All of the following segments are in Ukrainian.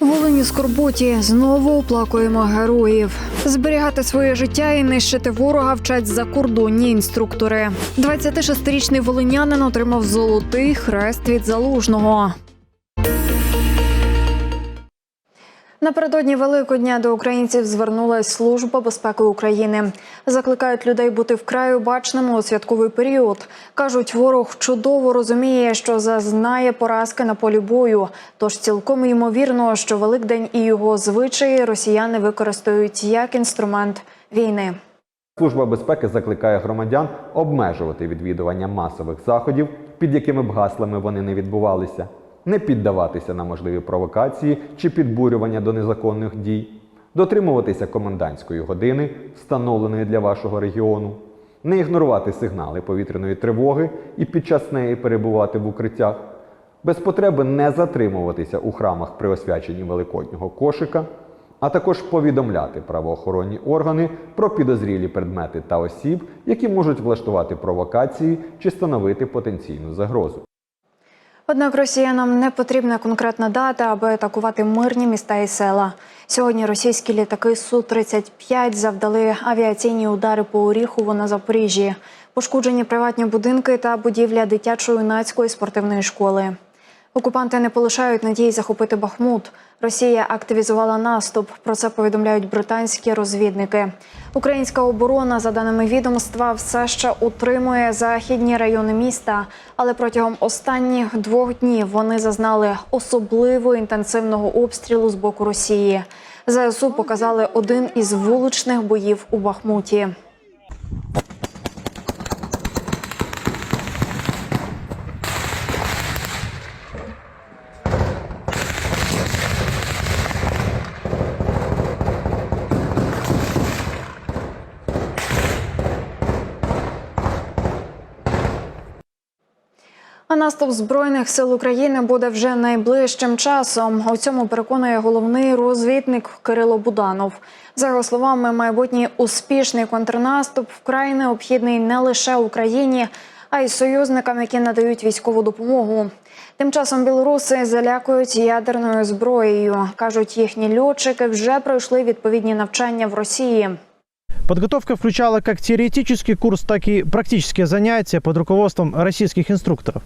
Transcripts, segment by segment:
Волині Скорботі знову оплакуємо героїв. Зберігати своє життя і нищити ворога вчать закордонні інструктори. 26-річний волинянин отримав золотий хрест від залужного. Напередодні Великодня до українців звернулась Служба безпеки України. Закликають людей бути вкрай обачними у святковий період. кажуть, ворог чудово розуміє, що зазнає поразки на полі бою. Тож цілком ймовірно, що Великдень і його звичаї росіяни використають як інструмент війни. Служба безпеки закликає громадян обмежувати відвідування масових заходів, під якими б гаслами вони не відбувалися, не піддаватися на можливі провокації чи підбурювання до незаконних дій, дотримуватися комендантської години, встановленої для вашого регіону, не ігнорувати сигнали повітряної тривоги і під час неї перебувати в укриттях, без потреби не затримуватися у храмах при освяченні великоднього кошика а також повідомляти правоохоронні органи про підозрілі предмети та осіб, які можуть влаштувати провокації чи становити потенційну загрозу. Однак росіянам не потрібна конкретна дата, аби атакувати мирні міста і села. Сьогодні російські літаки Су-35 завдали авіаційні удари по Оріхову на Запоріжжі. Пошкоджені приватні будинки та будівля дитячо-юнацької спортивної школи. Окупанти не полишають надії захопити Бахмут. Росія активізувала наступ. Про це повідомляють британські розвідники. Українська оборона, за даними відомства, все ще утримує західні райони міста, але протягом останніх двох днів вони зазнали особливо інтенсивного обстрілу з боку Росії. ЗСУ показали один із вуличних боїв у Бахмуті. Наступ збройних сил України буде вже найближчим часом. У цьому переконує головний розвідник Кирило Буданов. За його словами, майбутній успішний контрнаступ вкрай необхідний не лише Україні, а й союзникам, які надають військову допомогу. Тим часом білоруси залякують ядерною зброєю. кажуть, їхні льотчики вже пройшли відповідні навчання в Росії. Подготовка включала как теоретический курс, так и практические занятия под руководством российских инструкторов.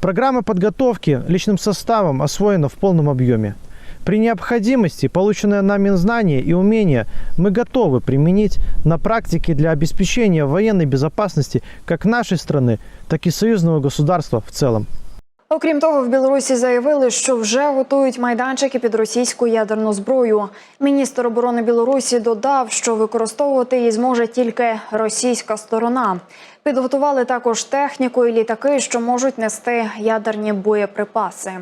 Программа подготовки личным составом освоена в полном объеме. При необходимости полученные нами знания и умения мы готовы применить на практике для обеспечения военной безопасности как нашей страны, так и союзного государства в целом. Окрім того, в Білорусі заявили, що вже готують майданчики під російську ядерну зброю. Міністр оборони Білорусі додав, що використовувати її зможе тільки російська сторона. Підготували також техніку і літаки, що можуть нести ядерні боєприпаси.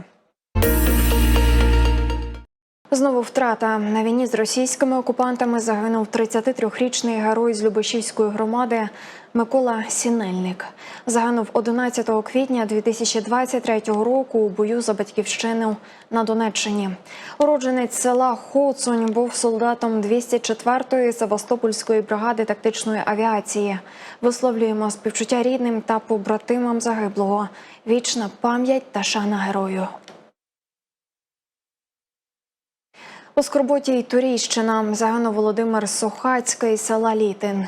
Знову втрата на війні з російськими окупантами загинув 33-річний герой з Любешівської громади Микола Сінельник. Загинув 11 квітня 2023 року у бою за батьківщину на Донеччині. Уродженець села Хоцунь був солдатом 204-ї Севастопольської бригади тактичної авіації. Висловлюємо співчуття рідним та побратимам загиблого. Вічна пам'ять та шана герою. У Скорботі й Турійщина загинув Володимир Сухацький села Літин.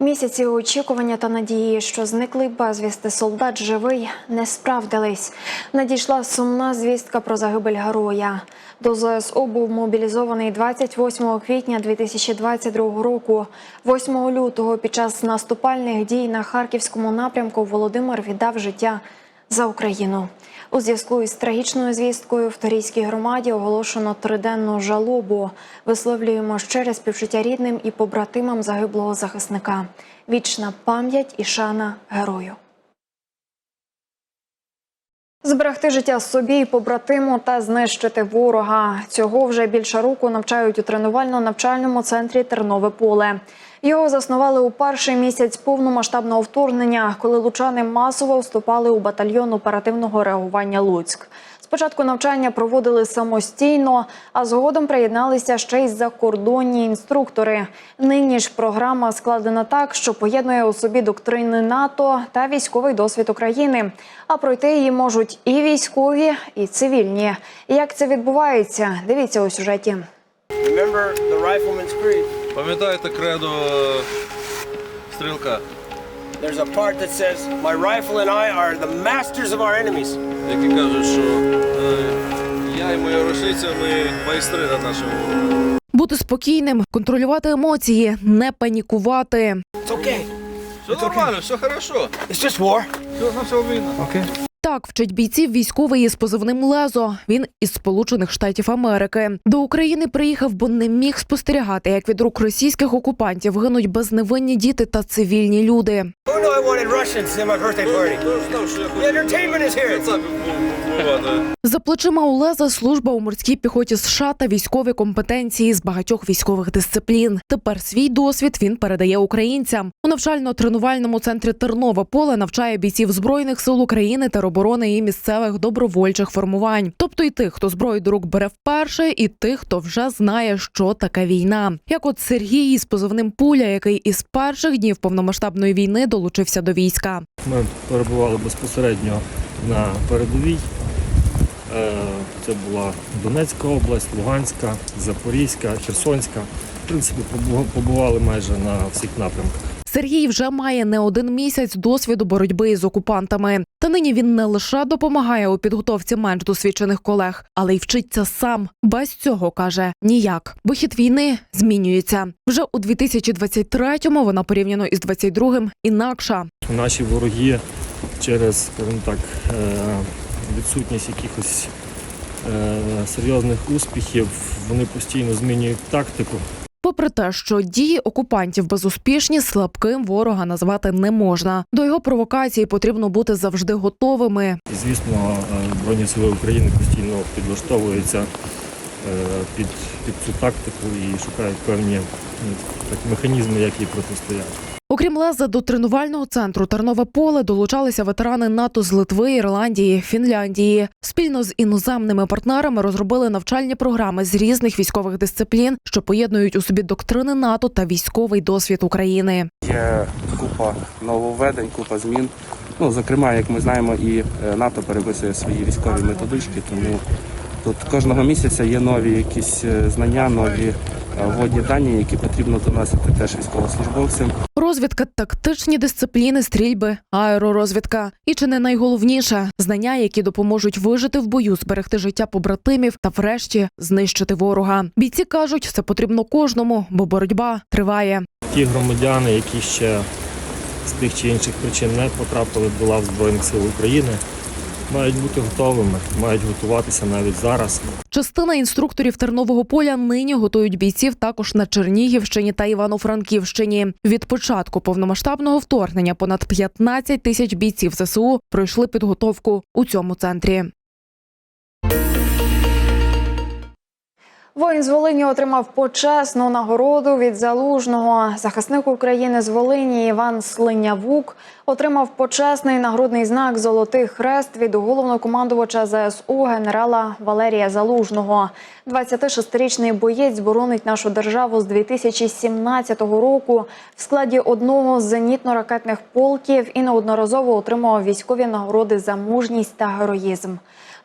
Місяці очікування та надії, що зниклий безвісти солдат живий, не справдились. Надійшла сумна звістка про загибель героя. До ЗСУ був мобілізований 28 квітня 2022 року. 8 лютого під час наступальних дій на харківському напрямку Володимир віддав життя за Україну. У зв'язку із трагічною звісткою в Торійській громаді оголошено триденну жалобу. Висловлюємо щире співчуття рідним і побратимам загиблого захисника. Вічна пам'ять і шана герою. Зберегти життя собі і побратиму та знищити ворога. Цього вже більше року навчають у тренувально-навчальному центрі Тернове поле. Його заснували у перший місяць повномасштабного вторгнення, коли лучани масово вступали у батальйон оперативного реагування Луцьк. Спочатку навчання проводили самостійно, а згодом приєдналися ще й закордонні інструктори. Нині ж програма складена так, що поєднує у собі доктрини НАТО та військовий досвід України. А пройти її можуть і військові, і цивільні. Як це відбувається? Дивіться у сюжеті. Пам'ятаєте кредо е, стрілка, There's a part that says, My rifle and I are the masters of our enemies. які кажуть, що е, я і моя рушниця, ми майстри над нашим ворогом. Бути спокійним, контролювати емоції, не панікувати. It's okay. Все нормально, все хорошо. It's just war. Все на все війна. Так вчить бійців військовий із позивним Лезо. Він із Сполучених Штатів Америки. До України приїхав, бо не міг спостерігати, як від рук російських окупантів гинуть безневинні діти та цивільні люди. За плечима у Леза служба у морській піхоті США та військові компетенції з багатьох військових дисциплін. Тепер свій досвід він передає українцям. У навчально-тренувальному центрі Тернове поле навчає бійців збройних сил України та оборони і місцевих добровольчих формувань, тобто і тих, хто зброю до рук бере вперше, і тих, хто вже знає, що таке війна. Як от Сергій із позивним пуля, який із перших днів повномасштабної війни долучився до війська. Ми перебували безпосередньо на передовій. Е, Це була Донецька область, Луганська, Запорізька, Херсонська. В принципі, побу- побували майже на всіх напрямках. Сергій вже має не один місяць досвіду боротьби із окупантами. Та нині він не лише допомагає у підготовці менш досвідчених колег, але й вчиться сам. Без цього каже ніяк. Бо хід війни змінюється вже у 2023-му Вона порівняно із 22-м інакша. Наші вороги через, скажімо так, е, відсутність якихось е, серйозних успіхів, вони постійно змінюють тактику. Попри те, що дії окупантів безуспішні, слабким ворога назвати не можна. До його провокації потрібно бути завжди готовими. Звісно, е, Збройні сили України постійно підлаштовуються е, під, під цю тактику і шукають певні ну, так, механізми, як їй протистояти. Окрім Леза, до тренувального центру Тернове поле долучалися ветерани НАТО з Литви, Ірландії, Фінляндії. Спільно з іноземними партнерами розробили навчальні програми з різних військових дисциплін, що поєднують у собі доктрини НАТО та військовий досвід України. Є купа нововведень, купа змін. Ну, зокрема, як ми знаємо, і е, НАТО переписує свої військові методички, тому тут кожного місяця є нові якісь е, знання, нові е, вводні дані, які потрібно доносити теж військовослужбовцям. Розвідка, тактичні дисципліни, стрільби, аеророзвідка і чи не найголовніше знання, які допоможуть вижити в бою, зберегти життя побратимів та, врешті, знищити ворога. Бійці кажуть, це потрібно кожному, бо боротьба триває. Ті громадяни, які ще з тих чи інших причин не потрапили до лав Збройних сил України, мають бути готовими, мають готуватися навіть зараз. Частина інструкторів тернового поля нині готують бійців також на Чернігівщині та Івано-Франківщині. Від початку повномасштабного вторгнення понад 15 тисяч бійців ЗСУ пройшли підготовку у цьому центрі. Воїн з Волині отримав почесну нагороду від залужного. Захисник України з Волині Іван Слинявук отримав почесний нагрудний знак Золотий хрест від головнокомандувача ЗСУ генерала Валерія Залужного. 26-річний боєць боронить нашу державу з 2017 року в складі одного з зенітно-ракетних полків і неодноразово отримував військові нагороди за мужність та героїзм.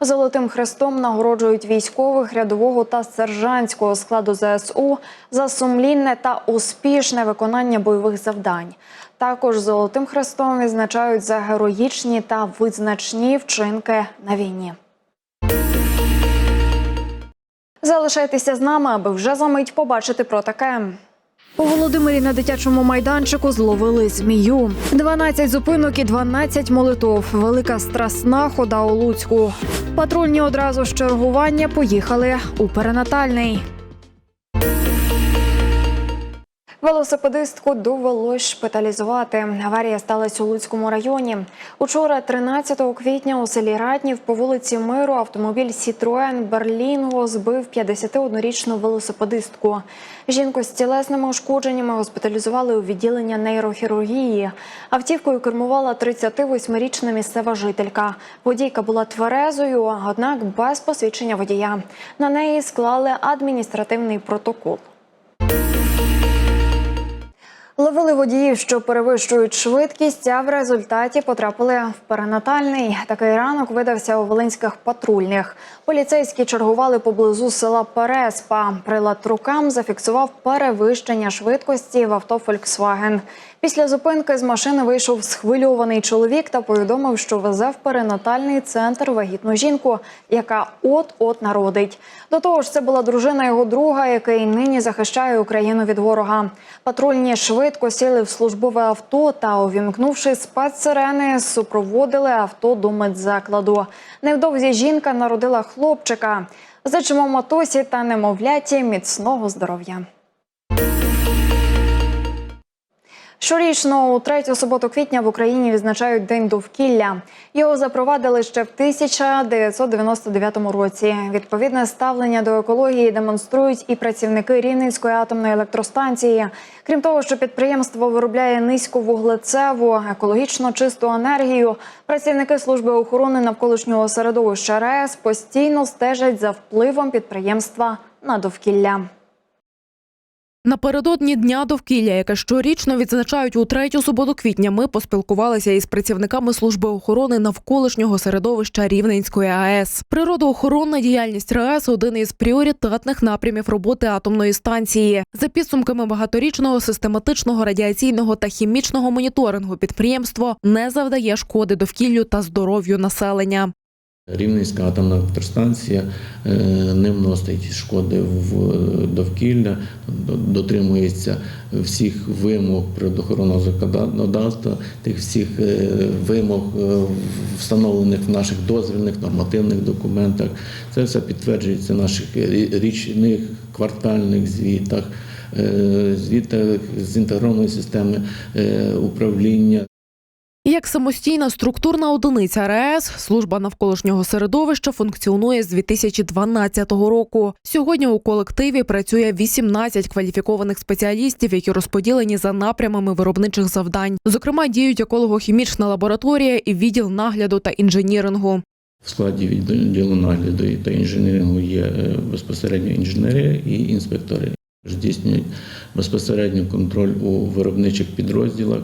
Золотим хрестом нагороджують військових рядового та сержантського складу ЗСУ за сумлінне та успішне виконання бойових завдань. Також золотим хрестом відзначають за героїчні та визначні вчинки на війні. Залишайтеся з нами, аби вже за мить побачити про таке. У Володимирі на дитячому майданчику зловили змію. 12 зупинок і 12 молитов. Велика страсна хода у Луцьку. Патрульні одразу з чергування поїхали у перинатальний. Велосипедистку довелось шпиталізувати. Аварія сталася у Луцькому районі. Учора, 13 квітня, у селі Ратнів по вулиці Миру автомобіль Сітроен Берлінго збив 51-річну велосипедистку. Жінку з тілесними ушкодженнями госпіталізували у відділення нейрохірургії. Автівкою кермувала 38-річна місцева жителька. Водійка була тверезою, однак без посвідчення водія. На неї склали адміністративний протокол. Ловили водіїв, що перевищують швидкість, а в результаті потрапили в перинатальний. Такий ранок видався у волинських патрульних. Поліцейські чергували поблизу села Переспа. Прилад рукам зафіксував перевищення швидкості в авто «Фольксваген». Після зупинки з машини вийшов схвильований чоловік та повідомив, що везе в перинатальний центр вагітну жінку, яка от-от народить. До того ж, це була дружина його друга, який нині захищає Україну від ворога. Патрульні швидко сіли в службове авто та, увімкнувши спецсирени, супроводили авто до медзакладу. Невдовзі жінка народила хлопчика. Зачимо матусі та немовляті міцного здоров'я. Щорічно у третю суботу квітня в Україні відзначають День довкілля. Його запровадили ще в 1999 році. Відповідне ставлення до екології демонструють і працівники Рівненської атомної електростанції. Крім того, що підприємство виробляє низьковуглецеву, екологічно чисту енергію. Працівники служби охорони навколишнього середовища РЕС постійно стежать за впливом підприємства на довкілля. Напередодні дня довкілля, яке щорічно відзначають у третю суботу квітня, ми поспілкувалися із працівниками служби охорони навколишнього середовища Рівненської АЕС. Природоохоронна діяльність РАЕС один із пріоритетних напрямів роботи атомної станції. За підсумками багаторічного систематичного радіаційного та хімічного моніторингу підприємство не завдає шкоди довкіллю та здоров'ю населення. Рівненська атомна електростанція е, не вносить шкоди в довкілля, дотримується всіх вимог природоохоронного законодавства, тих всіх е, вимог, е, встановлених в наших дозвільних нормативних документах. Це все підтверджується в наших річних квартальних звітах, е, звітах з інтегрованої системи е, управління. Як самостійна структурна одиниця РАЕС, служба навколишнього середовища функціонує з 2012 року. Сьогодні у колективі працює 18 кваліфікованих спеціалістів, які розподілені за напрямами виробничих завдань. Зокрема, діють еколого-хімічна лабораторія і відділ нагляду та інженірингу. В складі відділу нагляду та інженерингу є е, безпосередньо інженери і інспектори. Здійснюють безпосередньо контроль у виробничих підрозділах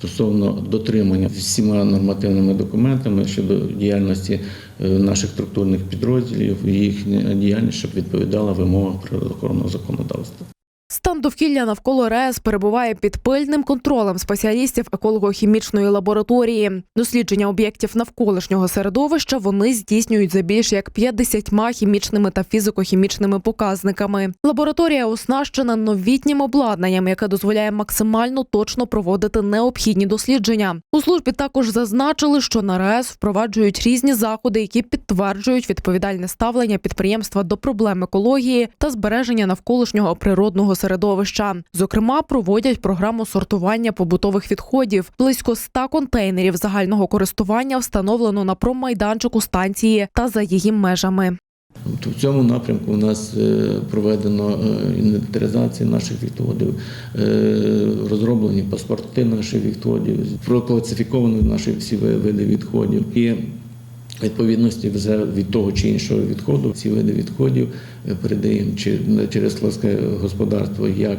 стосовно дотримання всіма нормативними документами щодо діяльності е, наших структурних підрозділів, їхня діяльність, щоб відповідала вимогам природоохоронного законодавства. Стан довкілля навколо РЕС перебуває під пильним контролем спеціалістів еколого-хімічної лабораторії. Дослідження об'єктів навколишнього середовища вони здійснюють за більш як 50 хімічними та фізико-хімічними показниками. Лабораторія оснащена новітнім обладнанням, яке дозволяє максимально точно проводити необхідні дослідження. У службі також зазначили, що на РЕС впроваджують різні заходи, які підтверджують відповідальне ставлення підприємства до проблем екології та збереження навколишнього природного середовища. Зокрема, проводять програму сортування побутових відходів. Близько 100 контейнерів загального користування встановлено на промайданчику станції та за її межами. В цьому напрямку у нас е, проведено е, інвентаризація наших відходів, е, розроблені паспорти наших відходів, прокласифіковані наші всі види відходів. І відповідності вже від того чи іншого відходу. Ці види відходів е, передаємо через складське господарство як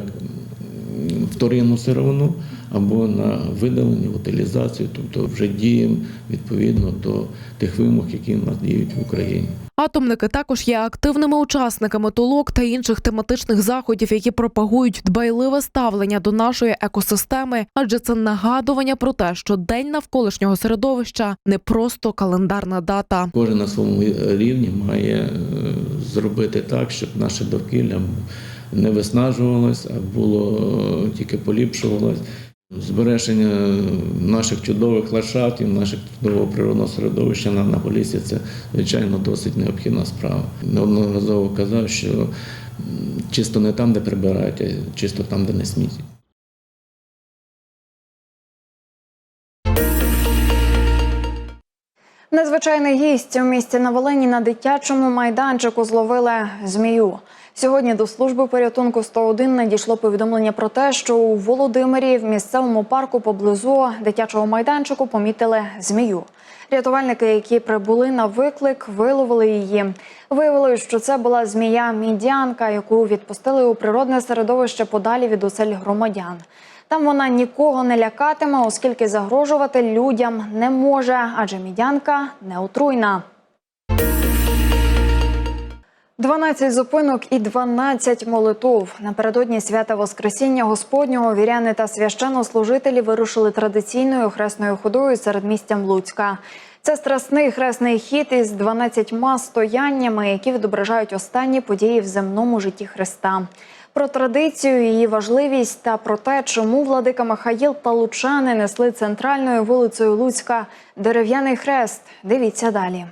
вторинну сировину або на видалення, утилізацію, тобто вже діємо відповідно до тих вимог, які в нас діють в Україні. Атомники також є активними учасниками толок та інших тематичних заходів, які пропагують дбайливе ставлення до нашої екосистеми, адже це нагадування про те, що день навколишнього середовища не просто календарна дата. Кожен на своєму рівні має е, зробити так, щоб наше довкілля не виснажувалось, а було е, тільки поліпшувалось. Збереження наших чудових ландшафтів, наших чудового природного середовища на Наполісі – це звичайно досить необхідна справа. Неодноразово казав, що чисто не там, де прибирають, а чисто там, де не смітять. Незвичайний гість у місті на Волині на дитячому майданчику зловили змію. Сьогодні до служби порятунку 101 надійшло повідомлення про те, що у Володимирі в місцевому парку поблизу дитячого майданчику помітили змію. Рятувальники, які прибули на виклик, виловили її. Виявилось, що це була змія мідянка, яку відпустили у природне середовище подалі від осель громадян. Там вона нікого не лякатиме, оскільки загрожувати людям не може, адже мідянка не отруйна. 12 зупинок і 12 молитов. Напередодні свята Воскресіння Господнього віряни та священнослужителі вирушили традиційною хресною ходою серед містям Луцька. Це страсний хресний хід із 12 стояннями, які відображають останні події в земному житті Христа. Про традицію, її важливість та про те, чому владика Михаїл та лучани несли центральною вулицею Луцька дерев'яний хрест. Дивіться далі.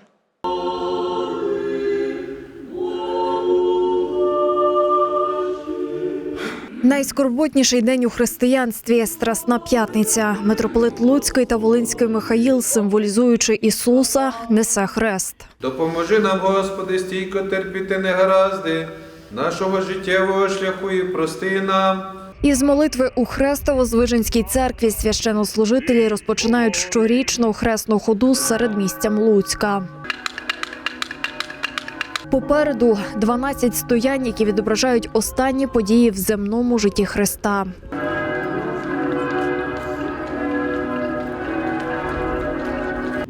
Найскорботніший день у християнстві Страсна п'ятниця. Митрополит Луцький та Волинський Михаїл, символізуючи Ісуса, несе хрест. Допоможи нам, Господи, стійко терпіти негаразди нашого життєвого шляху і прости нам. Із молитви у Хрестово-Звиженській церкві священнослужителі розпочинають щорічну хресну ходу серед містям Луцька. Попереду 12 стоянь, які відображають останні події в земному житті Христа.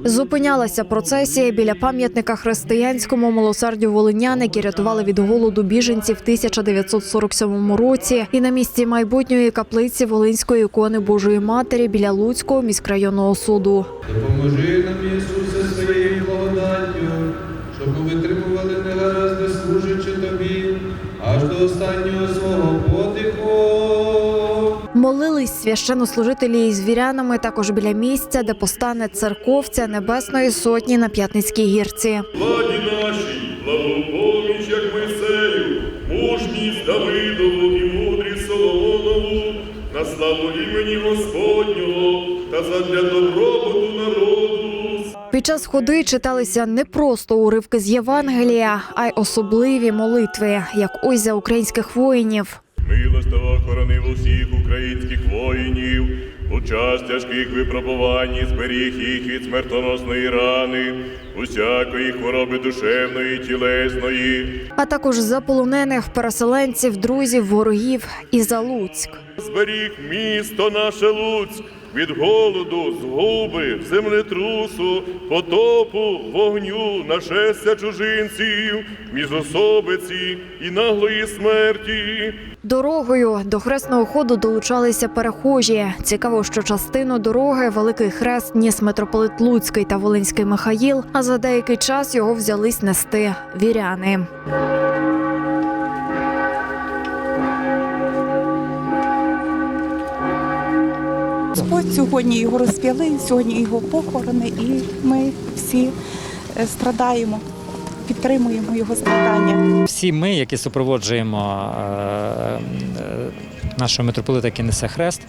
Зупинялася процесія біля пам'ятника християнському милосердю волинян, які рятували від голоду біженців в 1947 році, і на місці майбутньої каплиці Волинської ікони Божої Матері біля Луцького міськрайонного суду. Допоможи нам, Молились священнослужителі із вірянами також біля місця, де постане церковця Небесної сотні на П'ятницькій гірці. владі нашій, благопоміч, як Мойсею, мужність Давидову і мудрість Соломонову, на славу імені Господнього та задля добробуту народу. Під час ходи читалися не просто уривки з Євангелія, а й особливі молитви, як ось за українських воїнів. Милостиво хоронив усіх українських воїнів, у час тяжких випробувань зберіг їх від смертоносної рани, усякої хвороби душевної, тілесної. а також за полонених переселенців, друзів, ворогів і за Луцьк. Зберіг місто наше Луцьк від голоду, згуби, землетрусу, потопу, вогню, нашестя чужинців, міжособиці і наглої смерті. Дорогою до хресного ходу долучалися перехожі. Цікаво, що частину дороги Великий Хрест ніс митрополит Луцький та Волинський Михаїл, а за деякий час його взялись нести віряни. Сьогодні його розп'яли, сьогодні його похорони, і ми всі е, страдаємо, підтримуємо його страдання. Всі ми, які супроводжуємо е, е, нашого митрополита, який несе хрест,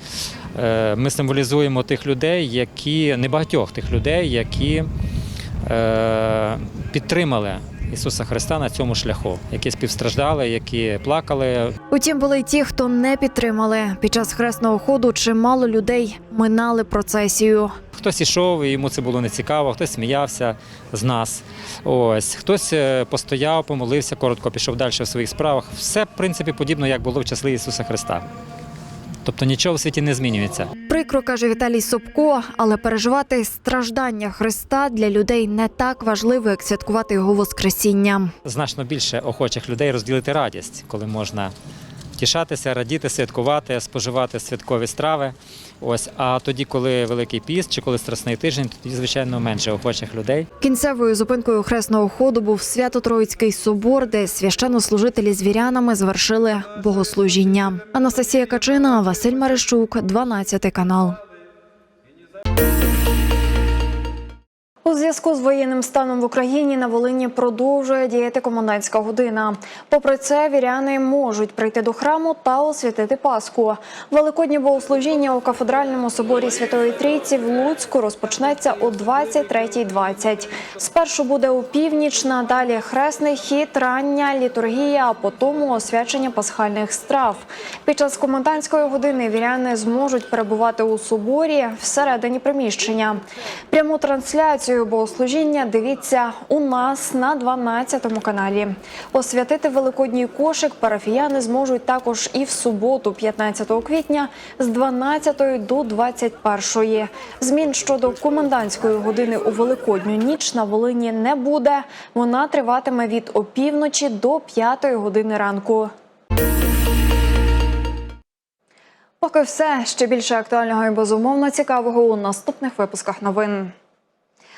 ми символізуємо тих людей, які небагатьох тих людей, які підтримали Ісуса Христа на цьому шляху, які співстраждали, які плакали, Утім, були й ті, хто не підтримали. Під час хресного ходу чимало людей минали процесію. Хтось ішов, і йому це було нецікаво, хтось сміявся з нас. Ось хтось е, постояв, помолився, коротко пішов далі в своїх справах. Все, в принципі, подібно, як було в часи Ісуса Христа. Тобто нічого в світі не змінюється. Прикро каже Віталій Собко, але переживати страждання Христа для людей не так важливо, як святкувати його Воскресіння. Значно більше охочих людей розділити радість, коли можна тішатися, радіти, святкувати, споживати святкові страви. Ось, а тоді, коли Великий піст чи коли Страсний тиждень, тоді, звичайно, менше охочих людей. Кінцевою зупинкою хресного ходу був Свято-Троїцький собор, де священнослужителі з вірянами звершили богослужіння. Анастасія Качина, Василь Марищук, 12 канал. У зв'язку з воєнним станом в Україні на Волині продовжує діяти комендантська година. Попри це, віряни можуть прийти до храму та освятити Пасху. Великоднє богослужіння у кафедральному соборі Святої Трійці в Луцьку розпочнеться о 23.20. Спершу буде опівнічна, далі хресний хід, рання літургія, а потім освячення пасхальних страв. Під час комендантської години віряни зможуть перебувати у соборі всередині приміщення. Пряму трансляцію богослужіння дивіться у нас на 12 каналі. Освятити великодній кошик парафіяни зможуть також і в суботу, 15 квітня, з 12 до 21. Змін щодо комендантської години у великодню ніч на Волині не буде. Вона триватиме від опівночі до 5 години ранку. Поки все ще більше актуального і безумовно цікавого у наступних випусках новин.